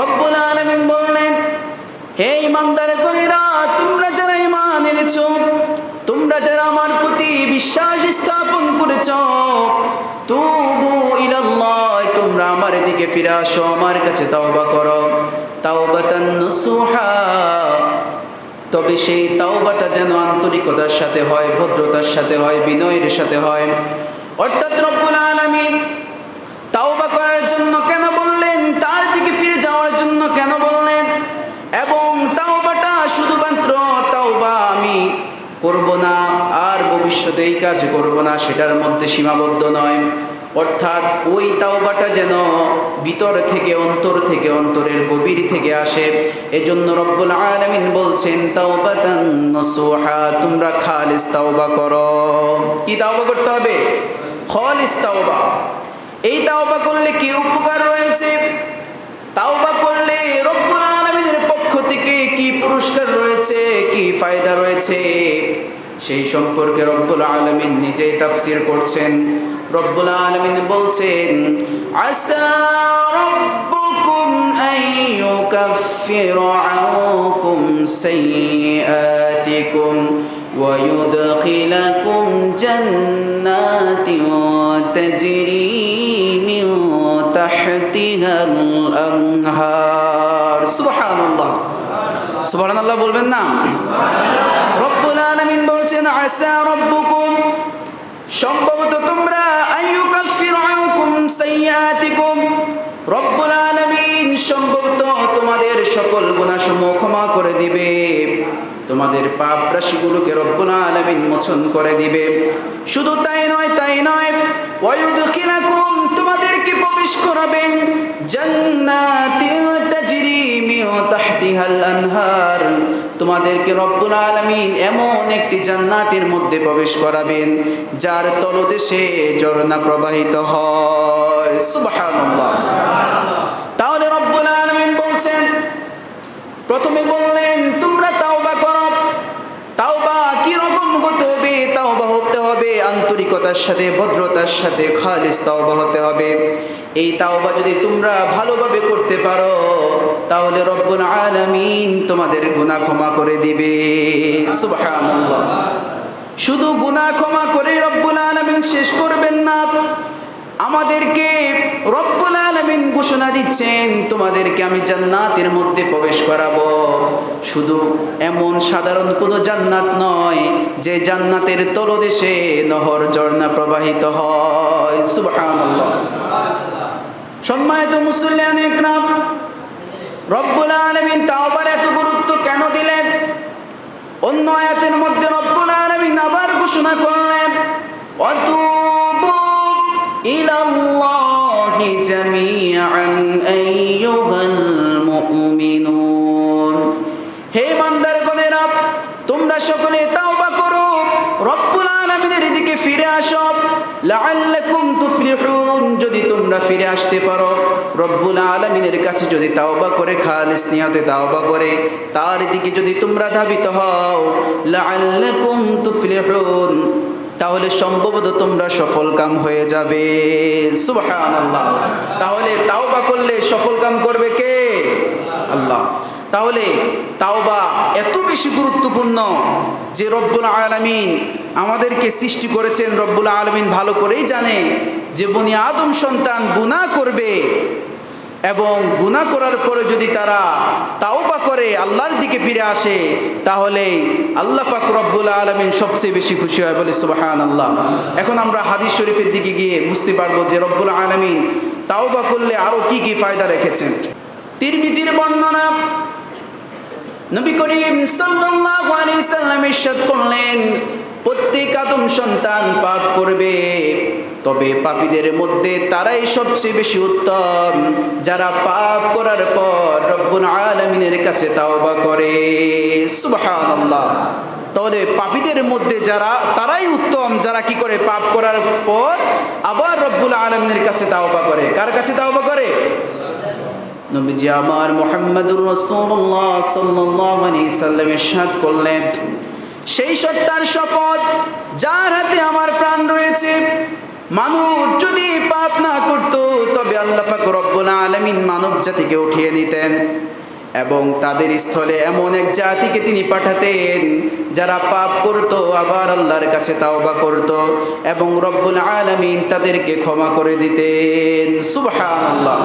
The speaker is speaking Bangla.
রব্বুল আলামিন বললেন, হে ইমানদার গণেরা তোমরা যারা ইমান এনেছ, তোমরা যারা আমার প্রতি বিশ্বাস স্থাপন করেছ, তুবু ইলাল্লাহ, তোমরা আমার দিকে ফিরে আসো, আমার কাছে তাওবা করো। তাওবাতান নসুহা, তবে সেই তাওবাটা যেন আন্তরিকতার সাথে হয়, ভদ্রতার সাথে হয়, বিনয়ের সাথে হয়। অর্থাৎ রব্বুল আলামিন তাওবা করার জন্য কেন বললেন তার দিকে ফিরে যাওয়ার জন্য কেন বললেন এবং তাওবাটা শুধুমাত্র তাওবা আমি করব না আর ভবিষ্যতে এই কাজ করব না, সেটার মধ্যে সীমাবদ্ধ নয়। অর্থাৎ ওই তাওবাটা যেন ভিতর থেকে, অন্তর থেকে, অন্তরের গভীর থেকে আসে। এজন্য রব্বুল আলামিন বলছেন, তাওবাতান নসুহা, তোমরা খালিস তাওবা করো। কি তাওবা করতে হবে? খালিস তাওবা। এই তাওবা করলে কি উপকার রয়েছে? তাওবা করলে রব্বুল আলামিনের পক্ষ থেকে কি পুরস্কার রয়েছে, কি ফায়দা রয়েছে? সেই সম্পর্কে রব্বুল আলামিন নিজেই তাফসীর করছেন রব্বুল আলামিন বলছেন আসা রব্বুকুম আন ইউকাফিরা আনকুম সাইয়্যাতিকুম ويدخلكم جنات تجري من تحتها الأنهار سبحان الله সুবহান আল্লাহ বলবেন না? রব্বুল আলামিন বলছেন আসা রব্বুকুম। সম্ভবত তোমরা, আইয়ুকাফির আনকুম সাইয়াতিকুম রব্বুল আলামিন সম্ভবত তোমাদের সকল গুনাহসমূহ ক্ষমা করে দিবে। তোমাদের পাপ রাশিগুলোকে রব্বুল আলামিন মোচন করে দিবে। শুধু তাই নয় তাই নয় ওয়ায়ুদখিলাকুম তোমাদেরকে প্রবেশ করাবেন জান্নাতিন তোমাদেরকে রব্বুল আলমিন এমন একটি জান্নাতের মধ্যে প্রবেশ করাবেন, যার তলদেশে ঝর্ণা প্রবাহিত হয়। তাহলে রব্বুল আলমিন বলছেন, প্রথমে বললেন, তোমরা তাওবা করো। তাওবা কি রকম হতে হবে? তাওবা হতে হবে আন্তরিকতার সাথে, ভদ্রতার সাথে, খালিস তাওবা হতে হবে। এই তাওবা যদি তোমরা ভালোভাবে করতে পারো, তাহলে রব্বুল আলামিন তোমাদের গুনাহ ক্ষমা করে দিবে। সুবহানাল্লাহ। শুধু গুনাহ ক্ষমা করে রব্বুল আলামিন শেষ করবেন না, আমাদেরকে রব্বুল আলামিন ঘোষণা দিচ্ছেন, তোমাদেরকে আমি জান্নাতের মধ্যে প্রবেশ করাবো। শুধু এমন সাধারণ কোনো জান্নাত নয়, যে জান্নাতের তলদেশে নহর ঝর্ণা প্রবাহিত হয়। সুবহানাল্লাহ। সম্মানিত মুসলিয়ান একরাম রব্বুল আলামিন তাওবার এত গুরুত্ব কেন দিলেন? অন্য আয়াতের মধ্যে রব্বুল আলমিন আবার ঘোষণা করলেন, অতুবু ইলাল্লাহি জামিআন আইয়ুহাল মুমিনুন। হে ইমানদারগণেরা তোমরা সকলে তাওবা করো, রব্বুল আলামিনের দিকে ফিরে আসো। লাআল্লাকুম তুফলিহুন। তোমরা ফিরে আসতে পারো। রব্বুল আলমিনের কাছে যদি তাওবা করে, খালিস নিয়তে তাওবা করে, তার দিকে যদি তোমরা ধাবিত হও, লাআল্লাকুম তাহলে সম্ভবত তোমরা সফল কাম হয়ে যাবে। সুবহানাল্লাহ। তাহলে তাওবা করলে সফল কাম করবে কে? আল্লাহ। তাহলে তাওবা এত বেশি গুরুত্বপূর্ণ যে রব্বুল আলামিন আমাদেরকে সৃষ্টি করেছেন, রব্বুল আলমিন ভালো করেই জানে যে বনি আদম সন্তান গুনাহ করবে এবং গুনাহ করার পরে যদি তারা তাওবা করে, আল্লাহর দিকে ফিরে আসে, তাহলে আল্লাহ রব্বুল আলামিন সবচেয়ে বেশি খুশি হয় বলে সুবাহান আল্লাহ এখন আমরা হাদিস শরীফের দিকে গিয়ে বুঝতে পারব যে রব্বুল আলামিন তাওবা করলে আরও কি কি ফায়দা রেখেছেন। তিরমিজির বর্ণনা নবী করিম সাল্লাল্লাহু আলাইহি সাল্লাম ইরশাদ করলেন, প্রত্যেক আদম সন্তান পাপ করবে। তবে পাপীদের মধ্যে তারাই সবচেয়ে বেশি উত্তম, যারা পাপ করার পর রব্বুল আলামিনের কাছে তাওবা করে। সুবহানাল্লাহ। তাহলে পাপীদের মধ্যে যারা, তারাই উত্তম, যারা কি করে পাপ করার পর আবার রব্বুল আলমিনের কাছে তাওবা করে। কার কাছে তাওবা করে? নবীজি আমার মোহাম্মদুর রসুল্লাহ সাল্লাল্লাহু আলাইহি সাল্লাম ইরশাদ করলেন। সেই সত্তার শপথ যার হাতে আমার প্রাণ রয়েছে, মানুষ যদি পাপ না করত, তবে আল্লাহ পাক রব্বুল আলামিন মানব জাতিকে উঠিয়ে নিতেন এবং তাদের স্থলে এমন এক জাতিকে তিনি পাঠাতেন যারা পাপ করত, আবার আল্লাহর কাছে তাওবা করত এবং রব্বুল আলামিন তাদেরকে ক্ষমা করে দিতেন। সুবহানাল্লাহ।